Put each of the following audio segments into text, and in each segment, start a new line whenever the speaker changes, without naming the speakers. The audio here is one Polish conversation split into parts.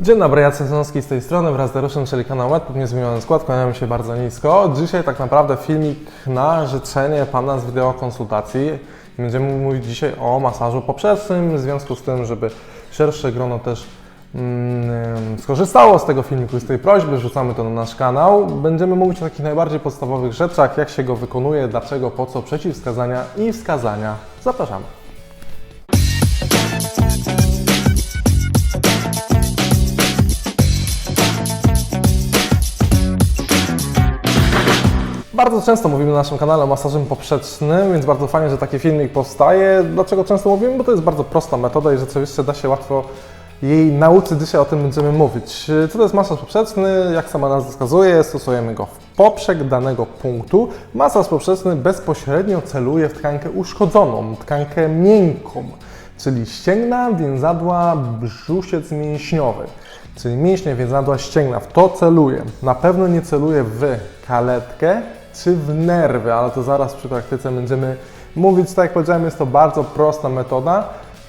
Dzień dobry, Jacek Zanowski z tej strony wraz z Dariuszem, kanał Web, pewnie zmieniony skład, kłaniamy się bardzo nisko. Dzisiaj tak naprawdę filmik na życzenie Pana z wideo konsultacji. Będziemy mówić dzisiaj o masażu poprzecznym, w związku z tym, żeby szersze grono też mm, skorzystało z tego filmiku i z tej prośby, rzucamy to na nasz kanał. Będziemy mówić o takich najbardziej podstawowych rzeczach, jak się go wykonuje, dlaczego, po co, przeciwwskazania i wskazania. Zapraszamy. Bardzo często mówimy na naszym kanale o masażem poprzecznym, więc bardzo fajnie, że taki filmik powstaje. Dlaczego często mówimy? Bo to jest bardzo prosta metoda i rzeczywiście da się łatwo jej nauczyć. Dzisiaj o tym będziemy mówić. Co to jest masaż poprzeczny? Jak sama nazwa wskazuje, stosujemy go w poprzek danego punktu. Masaż poprzeczny bezpośrednio celuje w tkankę uszkodzoną, tkankę miękką, czyli ścięgna, więzadła, brzusiec mięśniowy czyli mięśnie więzadła ścięgna. W to celuje. Na pewno nie celuje w kaletkę czy w nerwy, ale to zaraz przy praktyce będziemy mówić. Tak jak powiedziałem, jest to bardzo prosta metoda,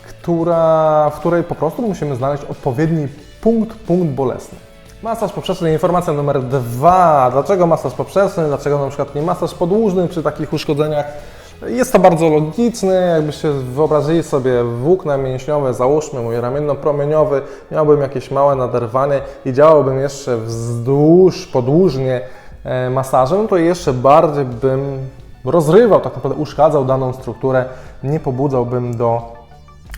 która, w której po prostu musimy znaleźć odpowiedni punkt, punkt bolesny. Masaż poprzeczny, informacja numer dwa. Dlaczego masaż poprzeczny? Dlaczego na przykład nie masaż podłużny przy takich uszkodzeniach? Jest to bardzo logiczne, jakbyście wyobrazili sobie włókna mięśniowe, załóżmy mój ramienno-promieniowy, miałbym jakieś małe naderwanie i działałbym jeszcze wzdłuż, podłużnie masażem, to jeszcze bardziej bym rozrywał, tak naprawdę uszkadzał daną strukturę, nie pobudzałbym do,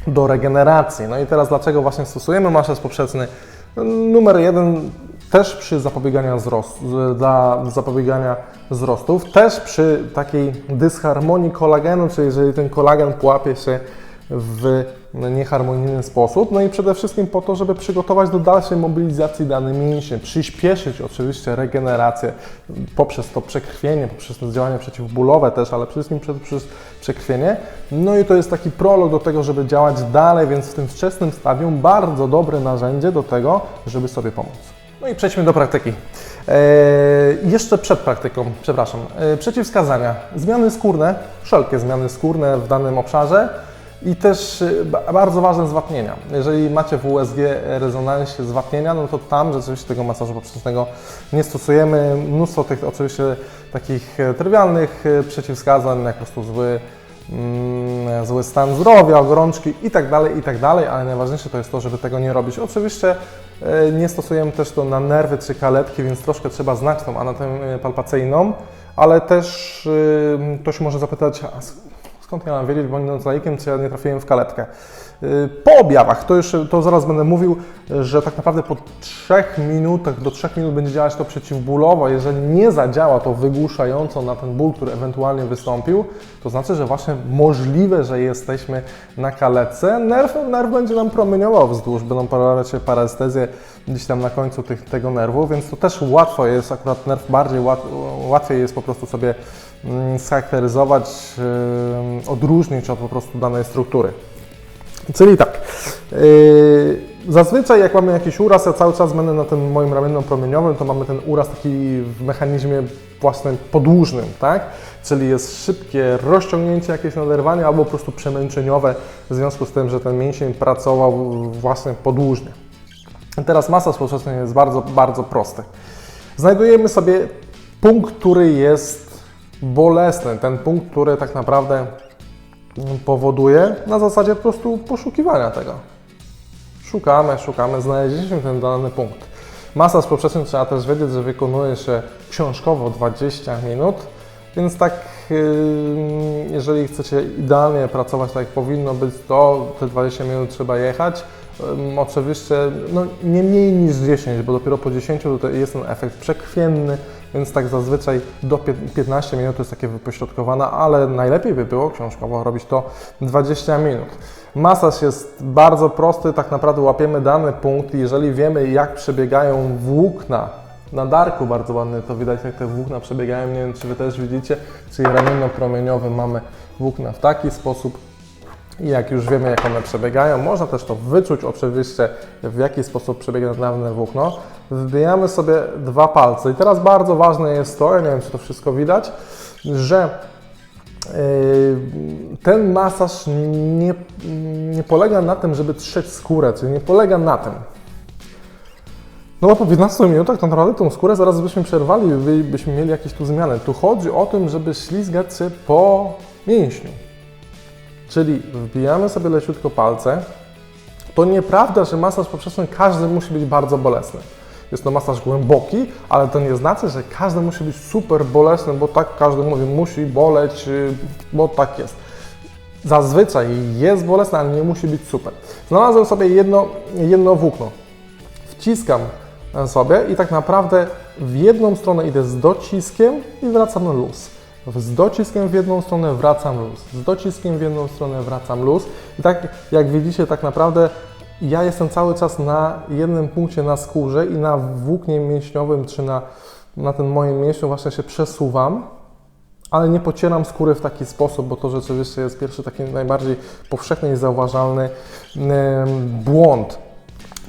do regeneracji. No i teraz dlaczego właśnie stosujemy masaż poprzeczny? Numer jeden, też przy zapobieganiu wzrostu, dla zapobiegania wzrostów, też przy takiej dysharmonii kolagenu, czyli jeżeli ten kolagen połapie się w nieharmonijny sposób, no i przede wszystkim po to, żeby przygotować do dalszej mobilizacji danej mięśnie, przyspieszyć oczywiście regenerację poprzez to przekrwienie, poprzez to działania przeciwbólowe też, ale przede wszystkim przez przekrwienie. No i to jest taki prolog do tego, żeby działać dalej, więc w tym wczesnym stadium bardzo dobre narzędzie do tego, żeby sobie pomóc. No i przejdźmy do praktyki. Eee, jeszcze przed praktyką, przepraszam, eee, przeciwwskazania. Zmiany skórne, wszelkie zmiany skórne w danym obszarze i też e, bardzo ważne zwapnienia. Jeżeli macie w USG rezonansie zwapnienia, no to tam rzeczywiście tego masażu poprzecznego nie stosujemy. Mnóstwo tych oczywiście takich e, trywialnych e, przeciwwskazań, jak po prostu zły Mm, zły stan zdrowia, gorączki i tak dalej, i tak ale najważniejsze to jest to, żeby tego nie robić. Oczywiście e, nie stosujemy też to na nerwy czy kaletki, więc troszkę trzeba znać tą anatomię palpacyjną, ale też ktoś może zapytać, skąd ja mam wiedzieć, będąc laikiem, czy ja nie trafiłem w kaletkę. Po objawach, to już to zaraz będę mówił, że tak naprawdę po 3 minutach, do 3 minut będzie działać to przeciwbólowo. Jeżeli nie zadziała to wygłuszająco na ten ból, który ewentualnie wystąpił, to znaczy, że właśnie możliwe, że jesteśmy na kaletce. Nerw, nerw będzie nam promieniował wzdłuż, będą pojawiać się parastezje gdzieś tam na końcu tych, tego nerwu, więc to też łatwo jest, akurat nerw bardziej łat, łatwiej jest po prostu sobie mm, scharakteryzować, yy, odróżnić od po prostu danej struktury. Czyli tak, yy, zazwyczaj jak mamy jakiś uraz, ja cały czas będę na tym moim ramiennym promieniowym, to mamy ten uraz taki w mechanizmie własnym podłużnym, tak? Czyli jest szybkie rozciągnięcie, jakieś naderwanie albo po prostu przemęczeniowe w związku z tym, że ten mięsień pracował właśnie podłużnie. Teraz masaż poprzeczny jest bardzo, bardzo prosty. Znajdujemy sobie punkt, który jest bolesny, ten punkt, który tak naprawdę powoduje na zasadzie po prostu poszukiwania tego. Szukamy, szukamy, znaleźliśmy ten dany punkt. Masaż poprzeczny trzeba też wiedzieć, że wykonuje się książkowo 20 minut, więc tak, yy, jeżeli chcecie idealnie pracować tak jak powinno być, to te 20 minut trzeba jechać. Oczywiście no, nie mniej niż 10, bo dopiero po 10 tutaj jest ten efekt przekrwienny, więc tak zazwyczaj do 15 minut jest takie wypośrodkowane, ale najlepiej by było książkowo robić to 20 minut. Masaż jest bardzo prosty, tak naprawdę łapiemy dany punkt i jeżeli wiemy jak przebiegają włókna na darku bardzo ładny to widać, jak te włókna przebiegają. Nie wiem, czy Wy też widzicie, czyli ramienno-promieniowy mamy włókna w taki sposób, i jak już wiemy, jak one przebiegają, można też to wyczuć oczywiście, w jaki sposób przebiega dane włókno. Wbijamy sobie dwa palce. I teraz bardzo ważne jest to, ja nie wiem, czy to wszystko widać, że yy, ten masaż nie, nie polega na tym, żeby trzeć skórę, czyli nie polega na tym. No bo po 15 minutach tak naprawdę tą skórę zaraz byśmy przerwali, by- byśmy mieli jakieś tu zmiany. Tu chodzi o tym, żeby ślizgać się po mięśniu. Czyli wbijamy sobie leciutko palce. To nieprawda, że masaż poprzeczny każdy musi być bardzo bolesny. Jest to masaż głęboki, ale to nie znaczy, że każdy musi być super bolesny, bo tak każdy mówi, musi boleć, yy, bo tak jest. Zazwyczaj jest bolesny, ale nie musi być super. Znalazłem sobie jedno, jedno włókno. Wciskam sobie i tak naprawdę w jedną stronę idę z dociskiem i wracam na luz. Z dociskiem w jedną stronę wracam luz. Z dociskiem w jedną stronę wracam luz. I tak jak widzicie, tak naprawdę ja jestem cały czas na jednym punkcie na skórze i na włóknie mięśniowym, czy na, na tym moim mięśniu właśnie się przesuwam ale nie pocieram skóry w taki sposób, bo to rzeczywiście jest pierwszy taki najbardziej powszechny i zauważalny błąd.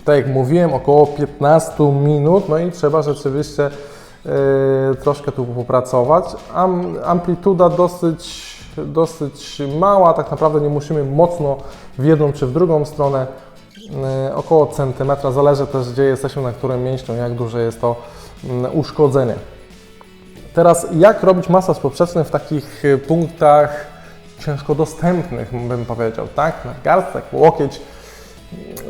Tak jak mówiłem, około 15 minut, no i trzeba rzeczywiście troszkę tu popracować. Am, amplituda dosyć, dosyć mała, tak naprawdę nie musimy mocno w jedną czy w drugą stronę, e, około centymetra, zależy też gdzie jesteśmy, na którym mięśniu, jak duże jest to mm, uszkodzenie. Teraz, jak robić masaż poprzeczny w takich y, punktach ciężko dostępnych, bym powiedział, tak? Nadgarstek, łokieć.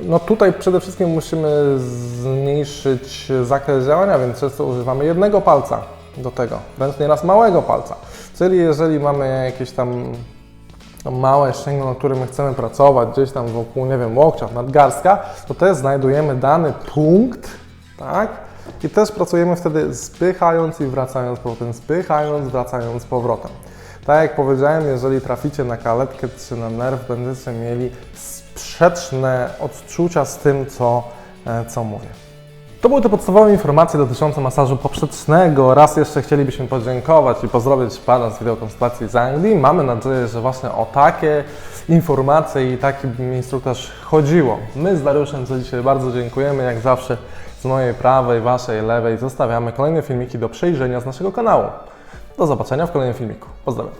No tutaj przede wszystkim musimy zmniejszyć zakres działania, więc często używamy jednego palca do tego, wręcz nieraz małego palca. Czyli jeżeli mamy jakieś tam małe ścięgno, na którym chcemy pracować, gdzieś tam wokół, nie wiem, łokcia, nadgarstka, to też znajdujemy dany punkt, tak? I też pracujemy wtedy spychając i wracając powrotem, spychając, wracając powrotem. Tak jak powiedziałem, jeżeli traficie na kaletkę czy na nerw, będziecie mieli sprzeczne odczucia z tym, co, e, co mówię. To były te podstawowe informacje dotyczące masażu poprzecznego. Raz jeszcze chcielibyśmy podziękować i pozdrowić Pana z wideokonsultacji z Anglii. Mamy nadzieję, że właśnie o takie informacje i taki instruktaż chodziło. My z Dariuszem za dzisiaj bardzo dziękujemy. Jak zawsze z mojej prawej, Waszej lewej zostawiamy kolejne filmiki do przejrzenia z naszego kanału. Do zobaczenia w kolejnym filmiku. Pozdrawiam.